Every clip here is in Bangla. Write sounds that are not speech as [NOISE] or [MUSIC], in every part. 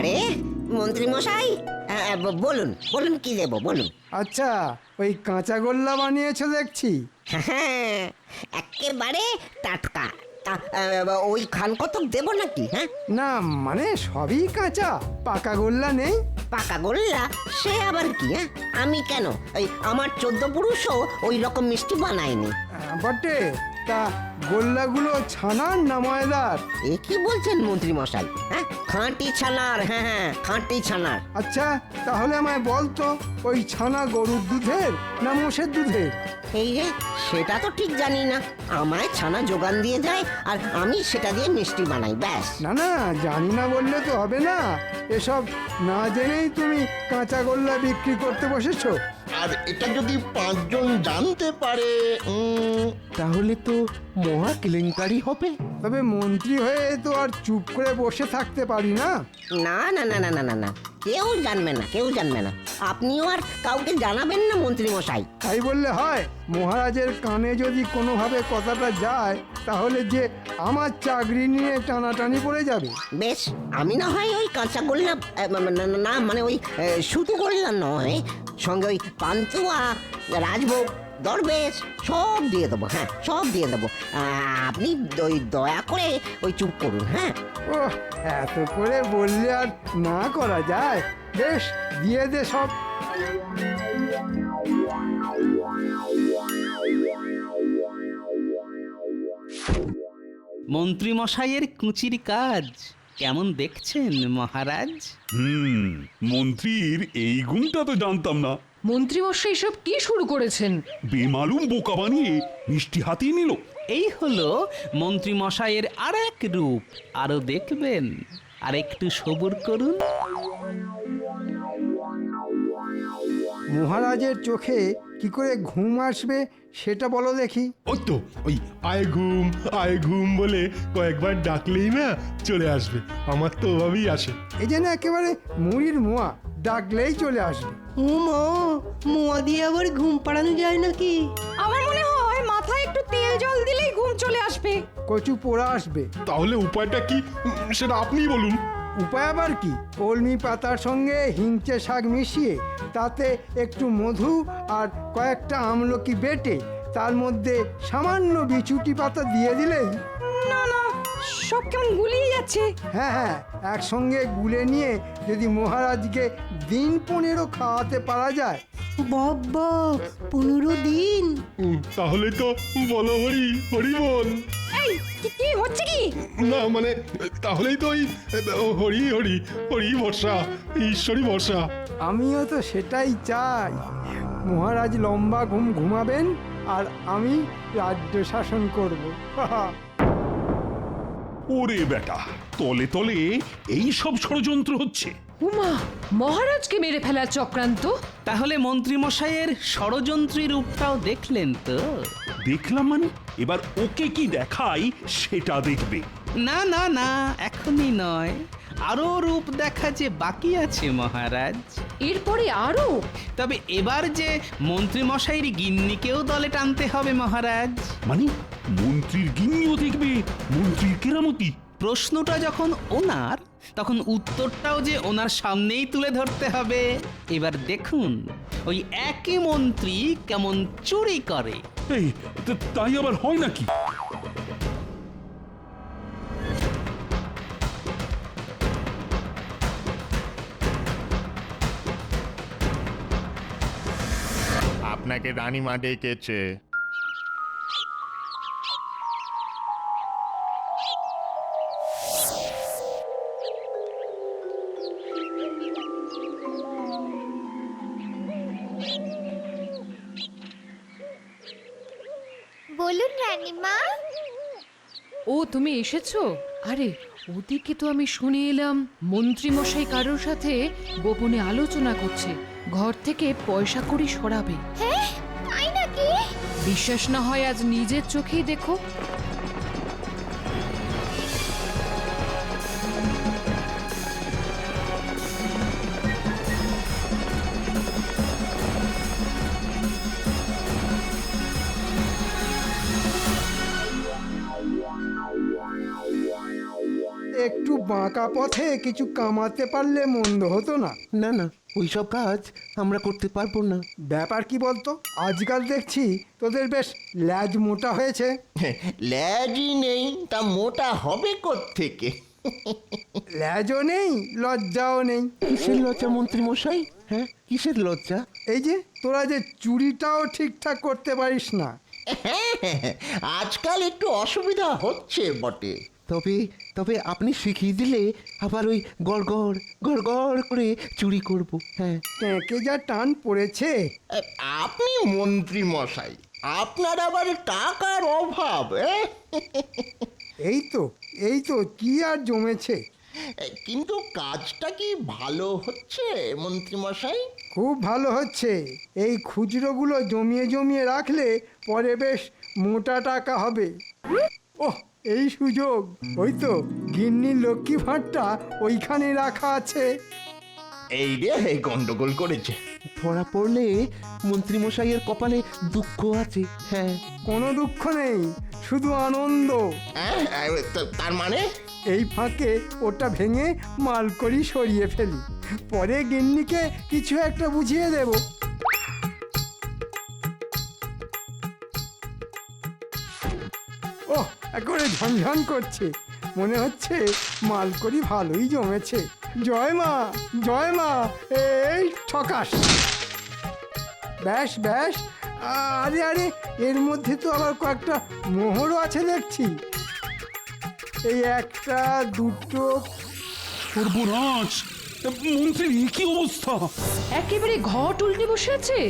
আরে মন্ত্রী মশাই বলুন বলুন কি দেব বলুন। আচ্ছা ওই কাঁচা গোল্লা বানিয়েছো দেখছি। হ্যাঁ একেবারে টাটকা। ওই খান কতক দেব নাকি হ্যাঁ? না মানে সবই কাঁচা পাকা গোল্লা নেই। পাকা গোল্লা? সে আবার কি হ্যাঁ? আমি কেন? এই আমার চোদ্দ পুরুষও ওই রকম মিষ্টি বানায়নি। বটে তা গোল্লাগুলো ছানার না ময়দার? এ কি বলছেন মন্ত্রী মশাই? হ্যাঁ খাঁটি ছানার হ্যাঁ হ্যাঁ খাঁটি ছানার। আচ্ছা তাহলে আমায় বলতো ওই ছানা গরুর দুধের না মোষের দুধের? এই যে সেটা তো ঠিক জানি না। আমায় ছানা যোগান দিয়ে যায় আর আমি সেটা দিয়ে মিষ্টি বানাই ব্যাস। না না জানি না বললে তো হবে না। এসব না জেনেই তুমি কাঁচা গোল্লা বিক্রি করতে বসেছো। আর এটা যদি পাঁচজন জানতে পারে উম, তাহলে তো মহা কেলেঙ্কারি হবে। তবে মন্ত্রী হয়ে তো আর চুপ করে বসে থাকতে পারি না? না না না না না না না। কেউ জানবে না কেউ জানবে না। আপনিও আর কাউকে জানাবেন না মন্ত্রী মশাই তাই বললে হয় মহারাজের কানে যদি কোনোভাবে কথাটা যায় তাহলে যে আমার চাকরি নিয়ে টানাটানি পড়ে যাবে। বেশ আমি না হয় ওই কাঁচা গোল্লা না- মানে ওই শুধু গোল্লা নয় সঙ্গে ওই পান্তুয়া রাজভোগ দরবেশ সব দিয়ে দেবো হ্যাঁ সব দিয়ে দেবো। আহ, আপনি ওই দয়া করে ওই চুপ করুন হ্যাঁ। ও এত করে বললে আর না করা যায়। বেশ দিয়ে দে সব। মন্ত্রীমশাইয়ের কুচির কাজ কেমন দেখছেন মহারাজ? হুম মন্ত্রীর এই গুণটা তো জানতাম না। মন্ত্রীমশাই সব কি শুরু করেছেন? বেমালুম বোকা বানিয়ে মিষ্টি হাতিয়ে নিল। এই হলো মন্ত্রীমশাইয়ের আর এক রূপ। আরও দেখবেন। আর একটু সবুর করুন। মহারাজের চোখে কি করে ঘুম আসবে সেটা বলো দেখি। ওই তো ওই আয় ঘুম আয় ঘুম বলে কয়েকবার ডাকলেই না চলে আসবে। আমার তো ওভাবেই আসে। এই যেন একেবারে মুড়ির মোয়া। ডাকলেই চলে আসবে। ও মা মোয়া দিয়ে আবার ঘুম পাড়ানো যায় নাকি? আমার মনে হয় মাথায় একটু তেল জল দিলেই ঘুম চলে আসবে। কচু পোড়া আসবে। তাহলে উপায়টা কি? উম, সেটা আপনিই বলুন। উপায় আবার কি? কলমি পাতার সঙ্গে হিংচে শাক মিশিয়ে তাতে একটু মধু আর কয়েকটা আমলকি বেটে তার মধ্যে সামান্য বিছুটি পাতা দিয়ে দিলেই। না না সব কেমন গুলিয়ে যাচ্ছে? হ্যাঁ হ্যাঁ একসঙ্গে গুলে নিয়ে যদি মহারাজকে দিন পনেরো খাওয়াতে পারা যায়। বাবা পনেরো দিন? উম, তাহলে তো বলো হরি হরি বল এই কি কি হচ্ছে কি? না মানে তাহলেই তো ওই ও, হরি হরি হরি বর্ষা ঈশ্বরী বর্ষা। আমিও তো সেটাই চাই। মহারাজ লম্বা ঘুম ঘুমাবেন আর আমি রাজ্য শাসন করব। [LAUGHS] ওরে বেটা তলে তলে এই সব ষড়যন্ত্র হচ্ছে। উমা মহারাজকে মেরে ফেলার চক্রান্ত? তাহলে মন্ত্রীমশাইয়ের ষড়যন্ত্রী রূপটাও দেখলেন তো। দেখলাম মানে? এবার ওকে কি দেখাই সেটা দেখবে। না না না এখনই নয়। আরও রূপ দেখা যে বাকি আছে মহারাজ। এরপরে আরও? তবে এবার যে মন্ত্রীমশাইয়ের গিন্নিকেও দলে টানতে হবে মহারাজ। মানে মন্ত্রীর গিন্নিও দেখবে মন্ত্রীর কেরামতি? প্রশ্নটা যখন ওনার তখন উত্তরটাও যে ওনার সামনেই তুলে ধরতে হবে। এবার দেখুন ওই একই মন্ত্রী কেমন চুরি করে। এই তা- তাই আবার হয় নাকি? আপনাকে রানীমা ডেকেছে। বলুন রানীমা। ও তুমি এসেছ? আরে ওদিকে তো আমি শুনে এলাম মন্ত্রীমশাই কারোর সাথে গোপনে আলোচনা করছে। ঘর থেকে পয়সা করি সরাবে। হ্যাঁ বিশ্বাস না হয় আজ নিজের চোখেই দেখো। একটু বাঁকা পথে কিছু কামাতে পারলে মন্দ হতো না। না না ওইসব কাজ আমরা করতে পারব না। ব্যাপার কি বলতো? আজকাল দেখছি তোদের বেশ ল্যাজ মোটা হয়েছে। ল্যাজই নেই তা মোটা হবে থেকে ল্যাজও নেই লজ্জাও নেই। কিসের লজ্জা মন্ত্রী মশাই? হ্যাঁ কিসের লজ্জা? এই যে তোরা যে চুরিটাও ঠিকঠাক করতে পারিস না। আজকাল একটু অসুবিধা হচ্ছে বটে। তবে তবে আপনি শিখিয়ে দিলে আবার ওই গড় গড় গড় গড় করে চুরি করব হ্যাঁ। ট্যাঁকে যা টান পড়েছে। আপনি মন্ত্রী মশাই আপনার আবার টাকার অভাব এ? এই তো এই তো কি আর জমেছে? কিন্তু কাজটা কি ভালো হচ্ছে মন্ত্রী মশাই? খুব ভালো হচ্ছে। এই খুচরোগুলো জমিয়ে জমিয়ে রাখলে পরে বেশ মোটা টাকা হবে। ওহ এই সুযোগ ওই তো গিন্নির লক্ষ্মী ভাঁড়টা ওইখানে রাখা আছে। এই রে গন্ডগোল করেছে। ধরা পড়লে মন্ত্রী মশাইয়ের কপালে দুঃখ আছে হ্যাঁ। কোনো দুঃখ নেই শুধু আনন্দ। হ্যাঁ, তা- তার মানে? এই ফাঁকে ওটা ভেঙে মাল করি সরিয়ে ফেলি। পরে গিন্নিকে কিছু একটা বুঝিয়ে দেব। ঝনঝন করছে। মনে হচ্ছে মাল করি ভালোই জমেছে। জয় মা জয় মা এই ঠকাস। ব্যাস ব্যাস আরে আরে এর মধ্যে তো আবার কয়েকটা মোহরও আছে দেখছি। এই একটা দুটো সর্বনাশ! মন্ত্রী কি অবস্থা? একেবারে ঘট উল্টে বসে আছে?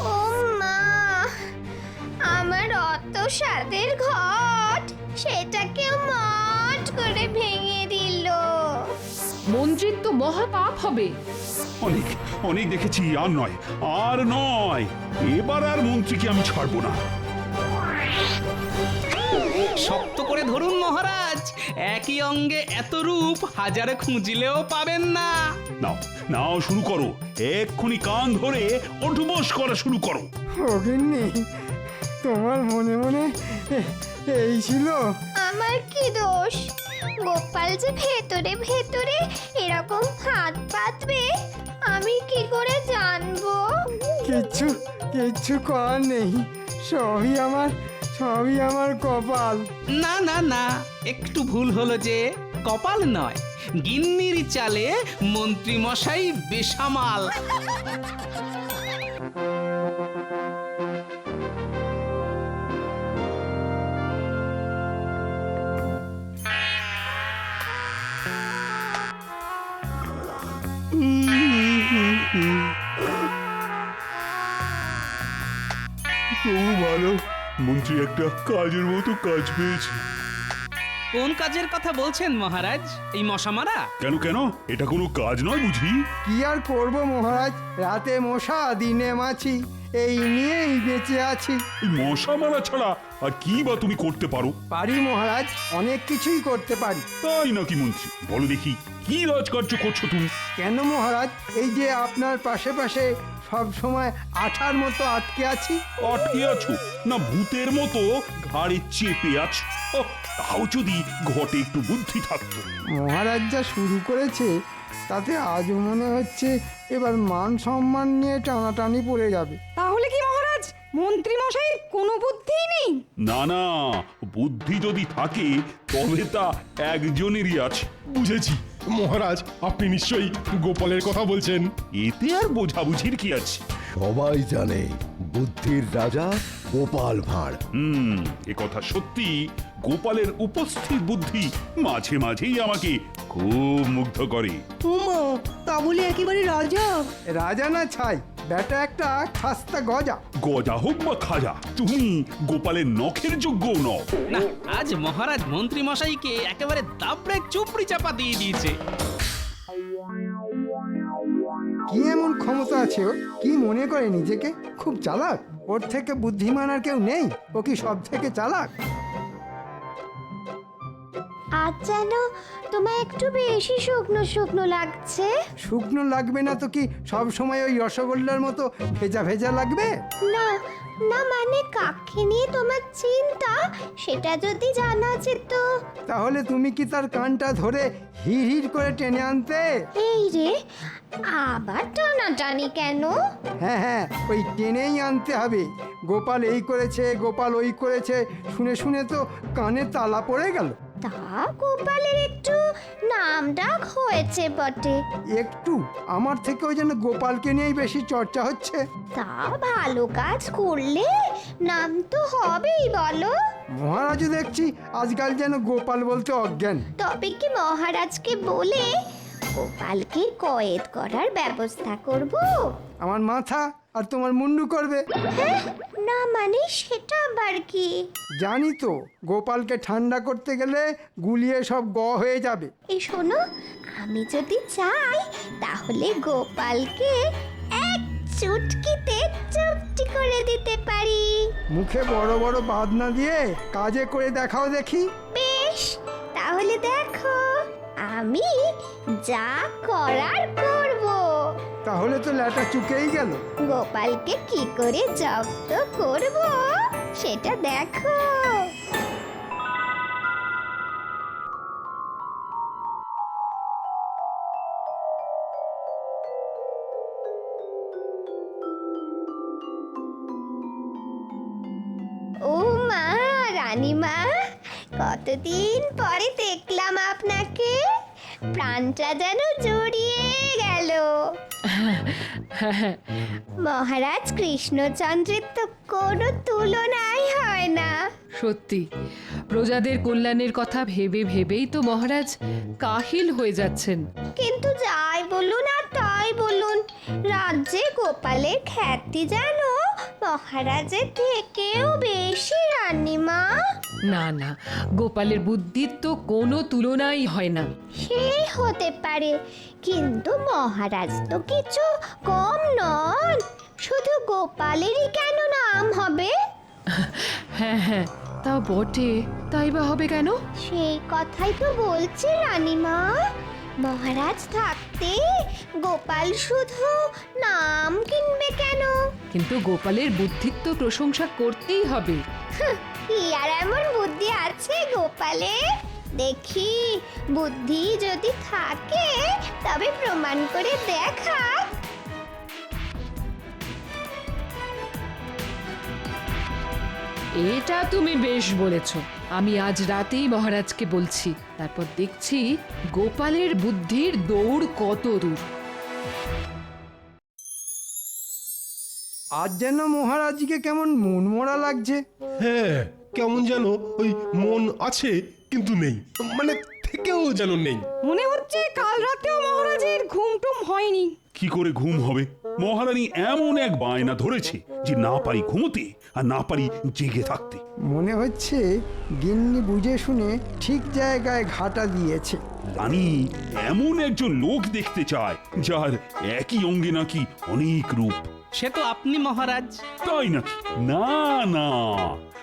ও মা আমার অত স্বাদের ঘট। সেটাকেও মট করে ভেঙে দিল। মন্ত্রীর তো মহা পাপ হবে। অনেক অনেক দেখেছি আর নয় আর নয়। এবার আর মন্ত্রীকে আমি ছাড়বো না। শক্ত করে ধরুন মহারাজ একই অঙ্গে এত রূপ হাজারে খুঁজিলেও পাবেন না। নাও নাও শুরু করো। এক্ষুনি কান ধরে ওঠবোস করা শুরু করো। তোমার মনে মনে এই ছিল। আমার কি দোষ? গোপাল যে ভেতরে ভেতরে এরকম হাত পাতবে আমি কি করে জানব? কিচ্ছু কিচ্ছু করার নেই। সবই আমার সবই আমার কপাল। না না না একটু ভুল হলো যে কপাল নয় গিন্নির চালে মন্ত্রী মশাই বেসামাল। [LAUGHS] তবু ভালো মন্ত্রী একটা কাজের মতো কাজ পেয়েছে। কোন কাজের কথা বলছেন মহারাজ? এই মশা মারা? কেন কেন? এটা কোনো কাজ নয় বুঝি? কি আর করব মহারাজ? রাতে মশা দিনে মাছি এই নিয়েই বেঁচে আছি। এই মশা মারা ছাড়া আর কি বা তুমি করতে পারো? পারি মহারাজ অনেক কিছুই করতে পারি। তাই নাকি মন্ত্রী? বলো দেখি কি রাজকার্য করছ তুমি? কেন মহারাজ? এই যে আপনার পাশে পাশে সব সময় আঠার মতো আটকে আছি। আটকে আছো? না ভূতের মতো ঘাড়ে চেপে আছো। ওহ, তাও যদি ঘটে একটু বুদ্ধি থাকতো। মহারাজ যা শুরু করেছে তাতে আজও মনে হচ্ছে এবার মান সম্মান নিয়ে টানাটানি পড়ে যাবে। তাহলে কি মহারাজ? মন্ত্রী মশাইয়ের কোনো বুদ্ধিই নেই? না না বুদ্ধি যদি থাকে তবে তা একজনেরই আছে। বুঝেছি। মহারাজ আপনি নিশ্চয়ই গোপালের কথা বলছেন। এতে আর বোঝাবুঝির কি আছে? সবাই জানে বুদ্ধির রাজা গোপাল ভাঁড়। হুম এ কথা সত্যি গোপালের উপস্থিত বুদ্ধি মাঝে মাঝেই আমাকে খুব মুগ্ধ করে। উমা তা বলে একেবারে রাজা? রাজা না ছাই ব্যাটা একটা খাস্তা গজা। গজা হোক বা খাজা তুমি গোপালের নখের যোগ্য নও। না আজ মহারাজ মন্ত্রী মশাইকে একেবারে দাবড়ে চুপড়ি চাপা দিয়ে দিয়েছে। কি এমন ক্ষমতা আছে ওর? কি মনে করে নিজেকে? খুব চালাক। ওর থেকে বুদ্ধিমান আর কেউ নেই। ও কি সব থেকে চালাক? আজ যেন তোমায় একটু বেশি শুকনো শুকনো লাগছে। শুকনো লাগবে না তো কি? সব সময় ওই রসগোল্লার মতো ভেজা ভেজা লাগবে? না না মানে কাকে নিয়ে তোমার চিন্তা সেটা যদি জানা যেত। তাহলে তুমি কি তার কানটা ধরে হিড় হিড় করে টেনে আনতে? এই রে আবার টানাটানি কেন? হ্যাঁ হ্যাঁ ওই টেনেই আনতে হবে। গোপাল এই করেছে গোপাল ওই করেছে। শুনে শুনে তো কানে তালা পড়ে গেল। তা গোপালের একটু নাম ডাক হয়েছে বটে। একটু? আমার থেকেও যেন গোপালকে নিয়েই বেশি চর্চা হচ্ছে। তা ভালো কাজ করলে নাম তো হবেই বলো। মহারাজও দেখছি আজকাল যেন গোপাল বলতে অজ্ঞান। তবে কি মহারাজকে বলে গোপালকে কয়েদ করার ব্যবস্থা করব? আমার মাথা আর তোমার মুন্ডু করবে। হ্যাঁ না মানে সেটা আবার কি? জানি তো গোপালকে ঠান্ডা করতে গেলে গুলিয়ে সব গ হয়ে যাবে। এই শোনো আমি যদি চাই তাহলে গোপালকে এক চুটকিতে চুপটি করে দিতে পারি। মুখে বড় বড় বাদনা দিয়ে কাজে করে দেখাও দেখি। বেশ তাহলে দেখো আমি যা করার করব তাহলে তো ল্যাটা চুকেই গেল। গোপালকে কি করে জব্দ করব? সেটা দেখো। ও মা, রানীমা, কতদিন পরে দেখলাম আপনাকে। প্রাণটা যেন জড়িয়ে গেল। মহারাজ কৃষ্ণচন্দ্রের তো কোনো তুলনাই হয় না। সত্যি প্রজাদের কল্যাণের কথা ভেবে ভেবেই তো মহারাজ কাহিল হয়ে যাচ্ছেন। কিন্তু যাই বলুন আর তাই বলুন রাজ্যে গোপালের খ্যাতি যেন মহারাজের থেকেও বেশি রানীমা। না না গোপালের বুদ্ধির তো কোনো তুলনাই হয় না। সে হতে পারে কিন্তু মহারাজ তো কিছু কম নন। শুধু গোপালেরই কেন নাম হবে? হ্যাঁ হ্যাঁ তা বটে। তাই বা হবে কেন? সেই কথাই তো বলছি রানীমা। মহারাজ থাকতে গোপাল শুধু নাম কিনবে কেন? কিন্তু গোপালের বুদ্ধির তো প্রশংসা করতেই হবে। [LAUGHS] কি আর এমন বুদ্ধি আছে গোপালে দেখি বুদ্ধি যদি থাকে তবে প্রমাণ করে দেখা। এটা তুমি বেশ বলেছ। আমি আজ রাতেই মহারাজকে বলছি তারপর দেখছি গোপালের বুদ্ধির দৌড় কত দূর। আজ যেন মহারাজকে কেমন মনমরা লাগছে। হ্যাঁ কেমন যেন ওই মন আছে কিন্তু নেই। মানে থেকেও যেন নেই। মনে হচ্ছে কাল রাতেও মহারাজের ঘুম টুম হয়নি। কি করে ঘুম হবে? মহারানী এমন এক বায়না ধরেছে যে না পারি ঘুমোতে আর না পারি জেগে থাকতে। মনে হচ্ছে গিন্নি বুঝে শুনে ঠিক জায়গায় ঘাটা দিয়েছে। রানী এমন একজন লোক দেখতে চায় যার একই অঙ্গে নাকি অনেক রূপ। সে তো আপনি মহারাজ। তাই না না না।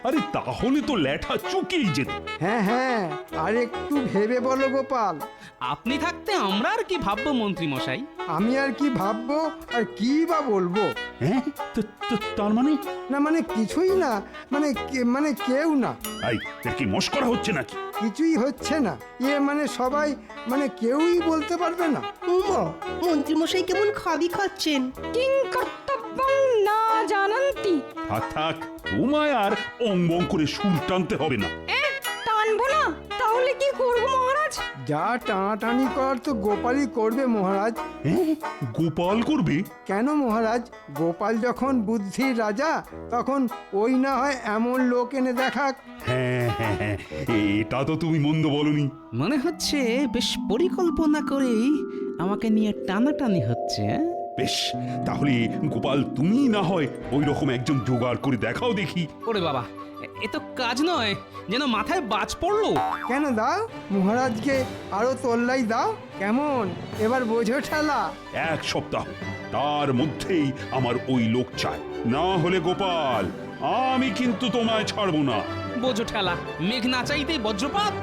আরে তাহলে তো ল্যাঠা চুকেই যেত। হ্যাঁ হ্যাঁ আর একটু ভেবে বলো গোপাল। আপনি থাকতে আমরা আর কি ভাববো মন্ত্রী মশাই? আমি আর কি ভাববো আর কি বা বলব? হ্যাঁ তো- তো- তার মানে? না মানে কিছুই না মানে কে- মানে কেউ না। এই এর কি মস্করা হচ্ছে নাকি? কিছুই হচ্ছে না। ইয়ে মানে সবাই মানে কেউই বলতে পারবে না। উমা মন্ত্রীমশাই কেমন খাবি খাচ্ছেন। কিং কর্তব্যং না জানান্তি। থাক থাক তোমায় আর অঙ্গং করে সুর টানতে হবে না। টানবো না তাহলে কি করব মহারাজ? যা টানাটানি করার তো গোপালই করবে মহারাজ। হ্যাঁ গোপাল করবে? কেন মহারাজ? গোপাল যখন বুদ্ধির রাজা তখন ওই না হয় এমন লোক এনে দেখাক। হ্যাঁ হ্যাঁ হ্যাঁ এটা তো তুমি মন্দ বলনি। মনে হচ্ছে বেশ পরিকল্পনা করেই আমাকে নিয়ে টানাটানি হচ্ছে হ্যাঁ? বেশ তাহলে গোপাল তুমি না হয় ওই রকম একজন জোগাড় করে দেখাও দেখি। ওরে বাবা এ- তো কাজ নয় যেন মাথায় বাজ পড়ল। কেন দাও মহারাজকে আরও তোল্লাই দাও কেমন? এবার বোঝো ঠেলা। এক সপ্তাহ তার মধ্যেই আমার ওই লোক চাই না হলে গোপাল আমি কিন্তু তোমায় ছাড়বো না। বোঝো ঠেলা মেঘ না চাইতেই বজ্রপাত।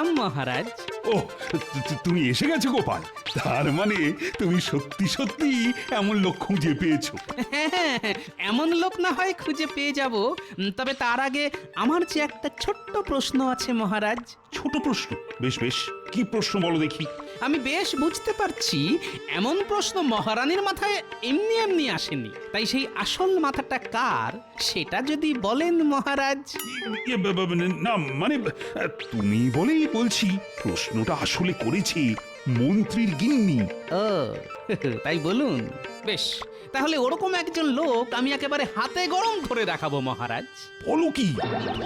প্রণাম মহারাজ। ও তুমি এসে গেছো গোপাল। তার মানে তুমি সত্যি সত্যি এমন লোক খুঁজে পেয়েছ। হ্যাঁ, এমন লোক না হয় খুঁজে পেয়ে যাব। তবে তার আগে আমার যে একটা ছোট্ট প্রশ্ন আছে মহারাজ। ছোট প্রশ্ন? বেশ বেশ। কি প্রশ্ন বলো দেখি। আমি বেশ বুঝতে পারছি এমন প্রশ্ন মহারানীর মাথায় এমনি এমনি আসেনি। তাই সেই আসল মাথাটা কার সেটা যদি বলেন মহারাজ। ইয়ে, ব- ব- ব- না মানে আহ, তুমি বলেই বলছি প্রশ্নটা আসলে করেছি মন্ত্রীর গিন্নি। ও তাই বলুন। বেশ তাহলে ওরকম একজন লোক আমি একেবারে হাতে গরম করে দেখাবো মহারাজ। বলো কি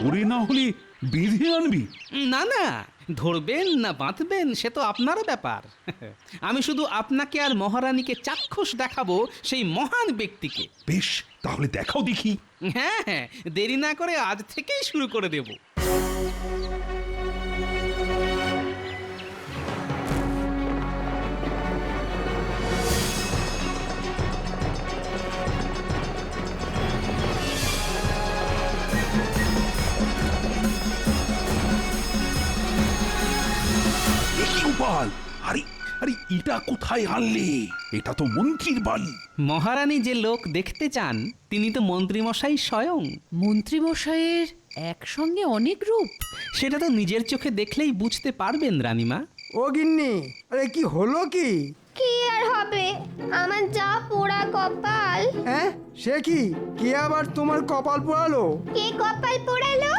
ধরে না হলে বেঁধে আনবি না না ধরবেন না বাঁধবেন সে তো আপনার ব্যাপার। আমি শুধু আপনাকে আর মহারানীকে চাক্ষুষ দেখাবো সেই মহান ব্যক্তিকে। বেশ তাহলে দেখাও দেখি। হ্যাঁ হ্যাঁ দেরি না করে আজ থেকেই শুরু করে দেব। গোপাল। আরে আরে এটা কোথায় আনলে? এটা তো মন্ত্রীর বাড়ি। মহারানী যে লোক দেখতে চান তিনি তো মন্ত্রীমশাই স্বয়ং। মন্ত্রীমশাইয়ের একসঙ্গে অনেক রূপ। সেটা তো নিজের চোখে দেখলেই বুঝতে পারবেন রানীমা। ও গিন্নি আরে কি হলো কি? কি আর হবে? আমার যা পোড়া কপাল। হ্যাঁ সে কি? কে আবার তোমার কপাল পোড়ালো? কে কপাল পোড়ালো?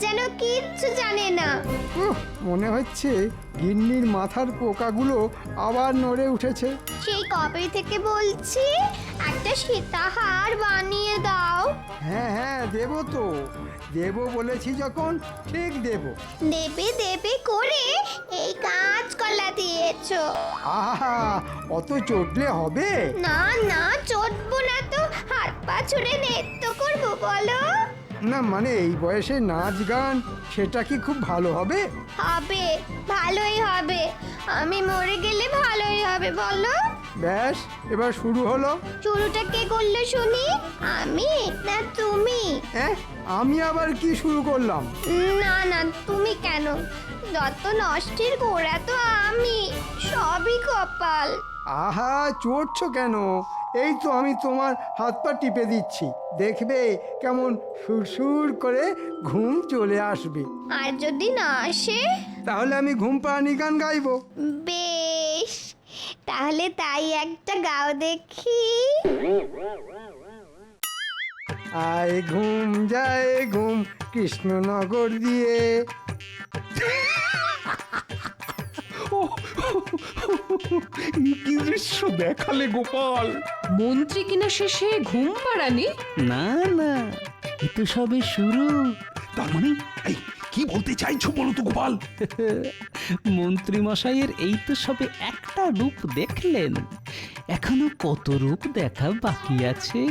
যেন কিচ্ছু জানে না। উহ, মনে হচ্ছে গিন্নির মাথার পোকাগুলো আবার নড়ে উঠেছে। সেই কবে থেকে বলছি? একটা সীতাহার বানিয়ে দাও। হ্যাঁ হ্যাঁ দেবো তো। দেবো বলেছি যখন ঠিক দেবো। দেবে দেবে করে এই কাঁচ কলা দিয়েছ। আহা অত চটলে হবে? না না চটবো না তো। হাত পা ছুড়ে নৃত্য করব বলো। না মানে এই বয়সে নাচ গান সেটা কি খুব ভালো হবে? হবে ভালোই হবে। আমি মরে গেলে ভালোই হবে বলো। ব্যাস এবার শুরু হলো। শুরুটা কে করল শুনি? আমি না তুমি? হ্যাঁ আমি আবার কি শুরু করলাম? না না তুমি কেন? যত নষ্টের গোড়া তো আমি সবই কপাল। আহা চড়ছো কেন? এই তো আমি তোমার হাত পা টিপে দিচ্ছি। দেখবে কেমন সুরসুর করে ঘুম চলে আসবে। আর যদি না আসে? তাহলে আমি ঘুম পাড়ানি গান গাইবো। বেশ তাহলে তাই একটা গাও দেখি। আয় ঘুম যায় ঘুম কৃষ্ণনগর দিয়ে। কি দৃশ্য দেখালে গোপাল? মন্ত্রী কিনা শেষে ঘুম পাড়ানি? না না এ তো সবে শুরু। তার মানে এই কি বলতে চাইছো বলো তো গোপাল? মন্ত্রীমশাইয়ের এই তো সবে একটা রূপ দেখলেন। এখনও কত রূপ দেখা বাকি আছে?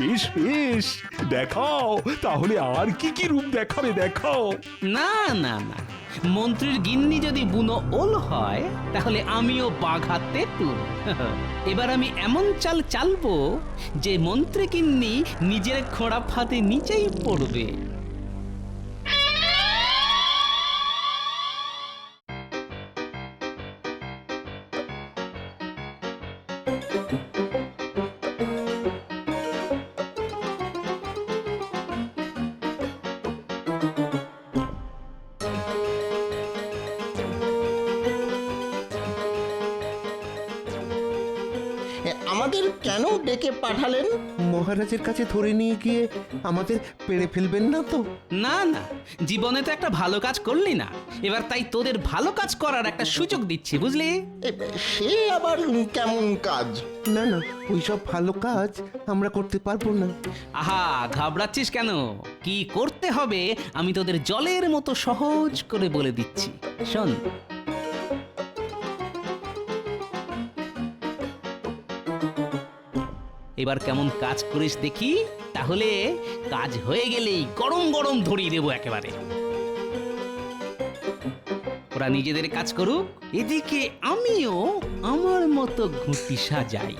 বেশ বেশ। দেখাও তাহলে আর কি কি রূপ দেখাবে দেখাও। না না না। মন্ত্রীর গিন্নি যদি বুনো ওল হয় তাহলে আমিও বাঘা তেঁতুল এবার আমি এমন চাল চালবো যে মন্ত্রী গিন্নি নিজের খোঁড়া ফাঁদে নিচেই পড়বে। মহারাজের কাছে ধরে নিয়ে গিয়ে আমাদের পেড়ে ফেলবেন না তো? না না জীবনে তো একটা ভালো কাজ করলি না। এবার তাই তোদের ভালো কাজ করার একটা সুযোগ দিচ্ছি বুঝলি? সে আবার কেমন কাজ? না না ওইসব ভালো কাজ আমরা করতে পারব না। আহা ঘাবড়াচ্ছিস কেন? কি করতে হবে আমি তোদের জলের মতো সহজ করে বলে দিচ্ছি। শোন এবার কেমন কাজ করিস দেখি? তাহলে কাজ হয়ে গেলেই গরম গরম ধরিয়ে দেবো একেবারে। ওরা নিজেদের কাজ করুক, এদিকে আমিও আমার মতো ঘুঁটি সাজাই।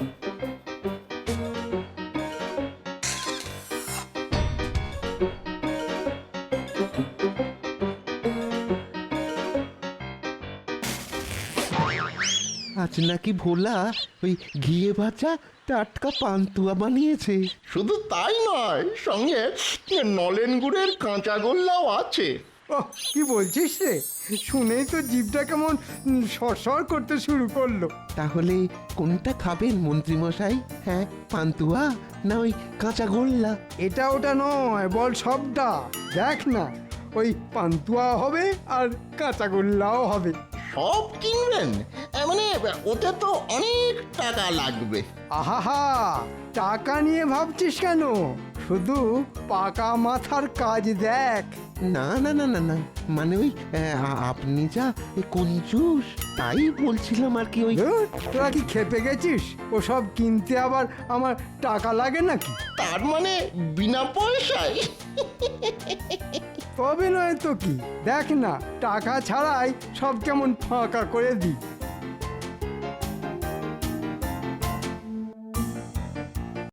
আজ নাকি ভোলা ওই ঘিয়ে ভাজা টাটকা পান্তুয়া বানিয়েছে। শুধু তাই নয় সঙ্গে নলেন গুড়ের কাঁচা গোল্লাও আছে। ও কি বলছিস রে? শুনেই তো জিভটা কেমন উম, সরসর করতে শুরু করল। তাহলে কোনটা খাবেন মন্ত্রীমশাই? হ্যাঁ পান্তুয়া না ওই কাঁচা গোল্লা? এটা ওটা নয় বল সবটা। দেখ না ওই পান্তুয়া হবে আর কাঁচাগোল্লাও হবে। সব কিনবেন? মানে ওতে তো অনেক টাকা লাগবে। আহাহা টাকা নিয়ে ভাবছিস কেন? শুধু পাকা মাথার কাজ দেখ। না না না না না। মানে ওই আহ, আপনি যা কঞ্জুস তাই বলছিলাম আর কি ওই ধুর, তোরা কি খেপে গেছিস? ওসব কিনতে আবার আমার টাকা লাগে নাকি? তার মানে বিনা পয়সায়। তবে নয় তো কি? দেখ না টাকা ছাড়াই সব কেমন ফাঁকা করে দিই।